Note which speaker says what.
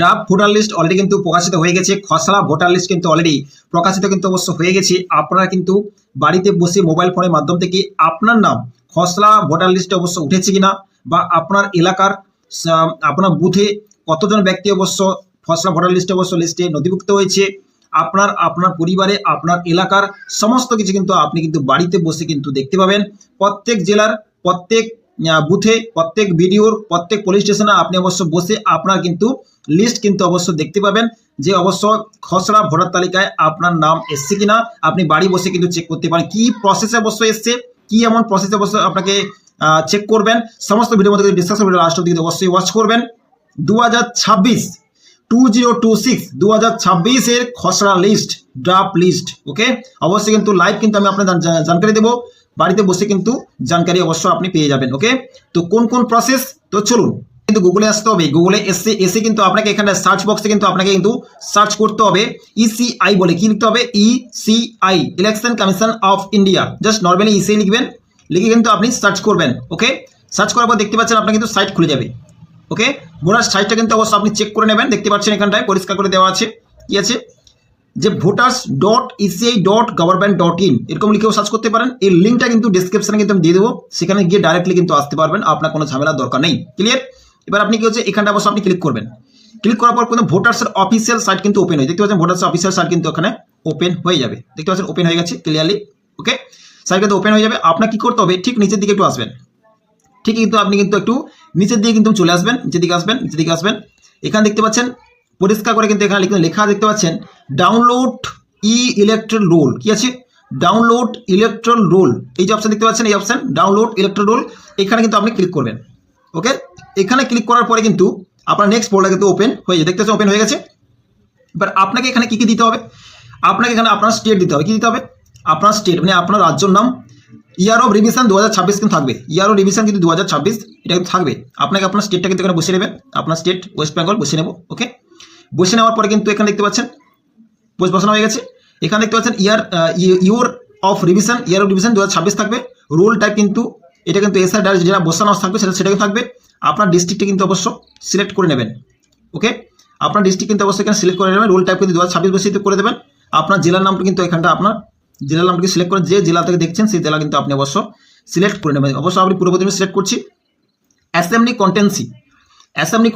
Speaker 1: Draft voter list already কিন্তু প্রকাশিত হয়ে গেছে। খসড়া ভোটার লিস্ট কিন্তু অলরেডি প্রকাশিত কিন্তু অবশ্য হয়ে গেছে। আপনারা কিন্তু বাড়িতে বসে মোবাইল ফোনের মাধ্যম থেকে আপনার নাম খসড়া ভোটার লিস্টে অবশ্য উঠেছে কিনা বা আপনার এলাকার আপনার বুথে কতজন ব্যক্তি অবশ্য খসড়া ভোটার লিস্টে অবশ্য লিস্টে নথিভুক্ত হয়েছে? আপনার আপনার পরিবারে, আপনার এলাকার সমস্ত কিছু কিন্তু আপনি কিন্তু বাড়িতে বসে কিন্তু দেখতে পাবেন। প্রত্যেক জেলার প্রত্যেক বুথে প্রত্যেক ভিডিওর প্রত্যেক পুলিশ স্টেশনে আপনি অবশ্য বসে আপনার কিন্তু লিস্ট কিন্তু অবশ্য দেখতে পাবেন যে অবশ্য খসড়া ভোটার তালিকায় আপনার নাম এসছে কিনা, আপনি বাড়ি বসে কিন্তু চেক করতে পারেন। কি প্রসেসে অবশ্য এসছে, কি এমন প্রসেসে অবশ্য আপনাকে চেক করবেন, সমস্ত ভিডিওর মধ্যে ডিসকাশন ভিডিও লাস্ট অবশ্যই ওয়াচ করবেন। দু হাজার ছাব্বিশ টু জিরো টু সিক্স দু হাজার ছাব্বিশের খসড়া লিস্ট ড্রাফট লিস্ট ওকে অবশ্যই কিন্তু লাইভ কিন্তু আমি আপনার জানকারি দেবো। বাড়িতে বসে কিন্তু জানকারি অবশ্য আপনি পেয়ে যাবেন ওকে তো কোন কোন প্রসেস তো চলুন, কিন্তু গুগলে আসতে হবে। গুগলে এসে এসে কিন্তু আপনাকে এখানে সার্চ বক্সে কিন্তু আপনাকে কিন্তু সার্চ করতে হবে। ইসিআই বলে কি লিখতে হবে? ECI election commission of India just normally ECI লিখবেন, লিখে কিন্তু আপনি সার্চ করবেন ওকে সার্চ করার পর দেখতে পাচ্ছেন আপনার কিন্তু সাইট খুলে যাবে ওকে ভোটার সাইটটা কিন্তু অবশ্যই আপনি চেক করে নেবেন। দেখতে পাচ্ছেন এখানটায় পরিষ্কার করে দেওয়া আছে। কি আছে? যে voters dot ECI dot government dot in এরকম লিখেও সার্চ করতে পারেন। এই লিঙ্কটা কিন্তু ডিসক্রিপশনে কিন্তু আমি দিয়ে দেবো। সেখানে গিয়ে ডাইরেক্টলি কিন্তু আসতে পারবেন। আপনার কোনো ঝামেলার দরকার নেই। ক্লিয়ার এবার আপনি কি হচ্ছে? এখানটা অবশ্যই আপনি ক্লিক করবেন। ক্লিক করার পর কিন্তু ভোটার্সের অফিসিয়াল সাইট কিন্তু ওপেন হয় দেখতে পাচ্ছেন ভোটার্স অফিসিয়াল সাইট কিন্তু ওখানে ওপেন হয়ে যাবে। দেখতে পাচ্ছেন ওপেন হয়ে গেছে ক্লিয়ারলি ওকে সাইট কিন্তু ওপেন হয়ে যাবে। আপনার কি করতে হবে? ঠিক নিচের দিকে একটু আসবেন। ঠিক কিন্তু আপনি কিন্তু একটু নিচের দিকে কিন্তু চলে আসবেন, নিচের দিকে আসবেন, নিচের দিকে আসবেন। এখানে দেখতে পাচ্ছেন, পরিষ্কার করে কিন্তু এখানে লিখে- দেখতে পাচ্ছেন ডাউনলোড ই ইলেকট্রল রোল কি আছে? ডাউনলোড ইলেকট্রল রোল এই যে অপশন দেখতে পাচ্ছেন, এই অপশান ডাউনলোড ইলেকট্রল রোল এখানে কিন্তু আপনি ক্লিক করবেন ওকে এখানে ক্লিক করার পরে কিন্তু আপনার নেক্সট ফোল্ডার কিন্তু ওপেন হয়ে যাবে দেখতে ওপেন হয়ে গেছে। এবার আপনাকে এখানে কি কি দিতে হবে? আপনাকে এখানে আপনার স্টেট দিতে হবে, কি দিতে হবে? আপনার স্টেট মানে আপনার রাজ্যর নাম ইয়ার অফ রিভিশন দু হাজার ছাব্বিশ কিন্তু থাকবে। ইয়ার অফ রিভিশন কিন্তু দু হাজার ছাব্বিশ, এটা কিন্তু থাকবে। আপনাকে আপনার স্টেটটা কিন্তু এখানে বসে নেবেন আপনার স্টেট ওয়েস্ট বেঙ্গল বসে নেব ওকে বসে নেওয়ার পরে কিন্তু এখানে দেখতে পাচ্ছেন পোস্ট বসানো হয়ে গেছে। এখানে দেখতে পাচ্ছেন year your of revision year of revision দু হাজার ছাব্বিশ থাকবে। রোল টাইপ কিন্তু, এটা কিন্তু এসআর ডাইরেক্ট যেটা বসানো থাকবে, সেটা সেটা থাকবে। আপনার ডিস্ট্রিক্টে কিন্তু অবশ্য সিলেক্ট করে নেবেন ওকে আপনার ডিস্ট্রিক্ট কিন্তু অবশ্যই এখানে সিলেক্ট করে নেবেন। রোল টাইপ কিন্তু দু হাজার ছাব্বিশ বসে করে দেবেন। আপনার জেলার নামটা কিন্তু এখানটা আপনার জেলার নামটি সিলেক্ট করে যে জেলা থেকে দেখছেন সেই জেলা কিন্তু আপনি অবশ্য সিলেক্ট করে নেবেন। অবশ্য আপনি পূর্ব সিলেক্ট করছি। Assembly কন্টেন্সি assembly